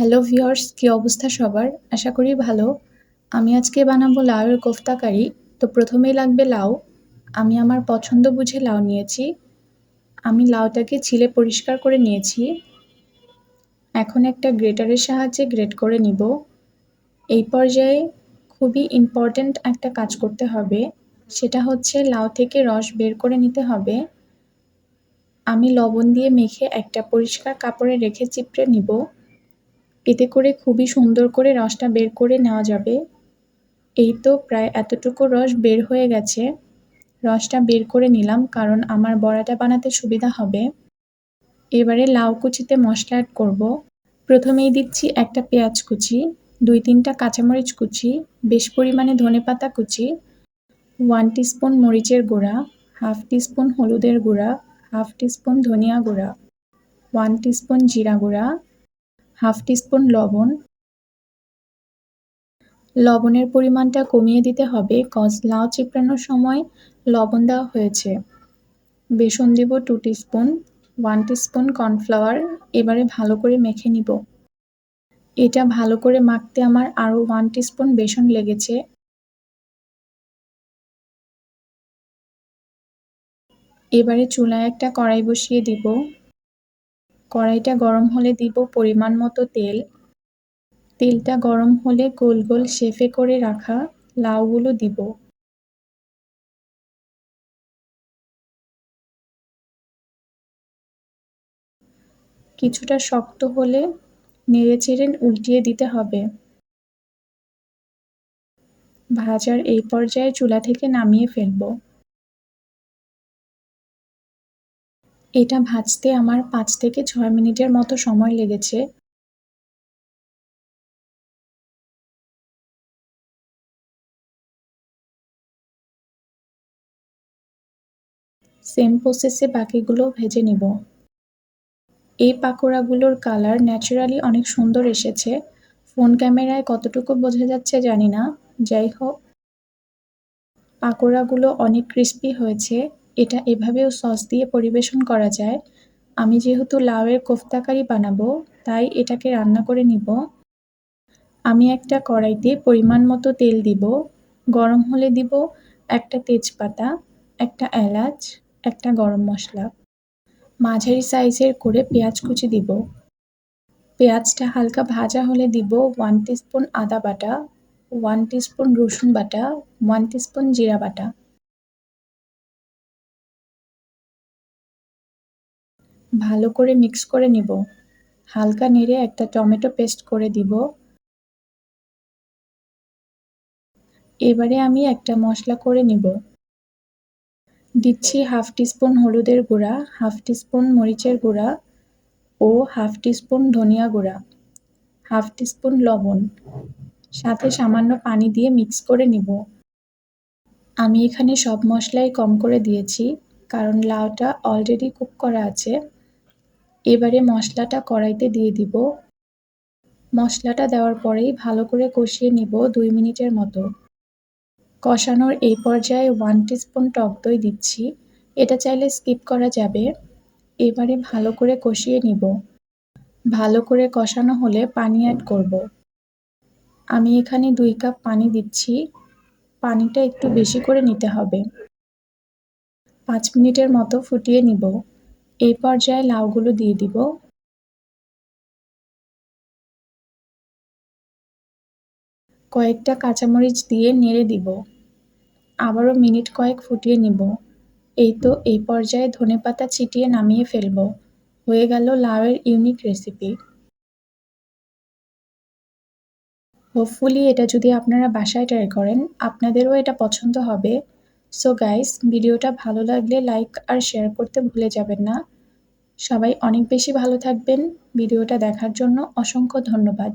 Hello viewers কী অবস্থা সবার? আশা করি ভালো। আমি আজকে বানাবো লাউয়ের কোফতা কারি। তো প্রথমেই লাগবে লাউ। আমি আমার পছন্দ বুঝে লাউ নিয়েছি। আমি লাউটাকে ছিলে পরিষ্কার করে নিয়েছি। এখন একটা গ্রেটারের সাহায্যে গ্রেট করে নিব। এই পর্যায়ে খুবই ইম্পর্ট্যান্ট একটা কাজ করতে হবে। সেটা হচ্ছে লাউ থেকে রস বের করে নিতে হবে। আমি লবণ দিয়ে মেখে একটা পরিষ্কার কাপড়ে রেখে চিপড়ে নিব। এতে করে খুবই সুন্দর করে রসটা বের করে নেওয়া যাবে। এই তো প্রায় এতটুকু রস বের হয়ে গেছে। রসটা বের করে নিলাম কারণ আমার বড়াটা বানাতে সুবিধা হবে। এবারে লাউ কুচিতে মশলা অ্যাড করব। প্রথমেই দিচ্ছি একটা পেঁয়াজ কুচি, দুই তিনটা কাঁচামরিচ কুচি, বেশ পরিমাণে ধনে পাতা কুচি ওয়ান টিস্পুন মরিচের গুঁড়া হাফ টিস্পুন হলুদের গুঁড়া হাফ টিস্পুন ধনিয়া গুঁড়া ওয়ান টিস্পুন জিরা গুঁড়া হাফ টিস্পুন লবণ। লবণের পরিমাণটা কমিয়ে দিতে হবে কজ লাউ চিপড়ানোর সময় লবণ দেওয়া হয়েছে। বেসন দিব two teaspoon one teaspoon cornflour এবারে ভালো করে মেখে নিব। এটা ভালো করে মাখতে আমার আরও ওয়ান টিস্পুন বেসন লেগেছে। এবারে চুলায় একটা কড়াই বসিয়ে দিব। কড়াইটা গরম হলে দিব পরিমাণ মতো তেল। তেলটা গরম হলে গোল গোল শেফে করে রাখা লাউগুলো দিব। কিছুটা শক্ত হলে নেড়ে চেড়ে উল্টিয়ে দিতে হবে। ভাজার এই পর্যায়ে চুলা থেকে নামিয়ে ফেলব। এটা ভাজতে আমার পাঁচ থেকে ছয় মিনিটের মতো সময় লেগেছে। সেম প্রসেসে বাকিগুলো ভেজে নিব। এই পাকোড়াগুলোর কালার ন্যাচারালি অনেক সুন্দর এসেছে। ফোন ক্যামেরায় কতটুকু বোঝা যাচ্ছে জানি না। যাই হোক, পাকোড়াগুলো অনেক ক্রিস্পি হয়েছে। এটা এভাবেও সস দিয়ে পরিবেশন করা যায়। আমি যেহেতু লাউয়ের কোফতাকারি বানাবো, তাই এটাকে রান্না করে নিব। আমি একটা কড়াইতে পরিমাণ মতো তেল দিব, গরম হলে দিব একটা তেজপাতা, একটা এলাচ, একটা গরম মশলা। মাঝারি সাইজের করে পেঁয়াজ কুচি দিব। পেঁয়াজটা হালকা ভাজা হলে দিব ওয়ান টিস্পুন আদা বাটা, ওয়ান টিস্পুন রসুন বাটা, ওয়ান টিস্পুন জিরা বাটা। ভালো করে মিক্স করে নিব। হালকা নেড়ে একটা টমেটো পেস্ট করে দিব। এবারে আমি একটা মশলা করে নিব। দিচ্ছি হাফ টিস্পুন হলুদের গুঁড়া, হাফ টিস্পুন মরিচের গুঁড়া ও হাফ টিস্পুন ধনিয়া গুঁড়া, হাফ টিস্পুন লবণ। সাথে সামান্য পানি দিয়ে মিক্স করে নিব। আমি এখানে সব মশলাই কম করে দিয়েছি, কারণ লাউটা অলরেডি কুক করা আছে। এবারে মশলাটা কড়াইতে দিয়ে দিব। মশলাটা দেওয়ার পরেই ভালো করে কষিয়ে নিব দুই মিনিটের মতো। কষানোর এই পর্যায়ে ওয়ান টিস্পুন টক দই দিচ্ছি। এটা চাইলে স্কিপ করা যাবে। এবারে ভালো করে কষিয়ে নিব। ভালো করে কষানো হলে পানি অ্যাড করব। আমি এখানে দুই কাপ পানি দিচ্ছি। পানিটা একটু বেশি করে নিতে হবে। পাঁচ মিনিটের মতো ফুটিয়ে নিব। এই পর্যায়ে লাউগুলো দিয়ে দিব। কয়েকটা কাঁচামরিচ দিয়ে নেড়ে দিব। আবারও মিনিট কয়েক ফুটিয়ে নিব। এই তো এই পর্যায়ে ধনে পাতা ছিটিয়ে নামিয়ে ফেলব। হয়ে গেল লাউয়ের ইউনিক রেসিপি। হোপফুলি এটা যদি আপনারা বাসায় ট্রাই করেন, আপনাদেরও এটা পছন্দ হবে। সো গাইস ভিডিওটা ভালো লাগলে লাইক আর শেয়ার করতে ভুলে যাবেন না। সবাই অনেক বেশি ভালো থাকবেন। ভিডিওটা দেখার জন্য অসংখ্য ধন্যবাদ।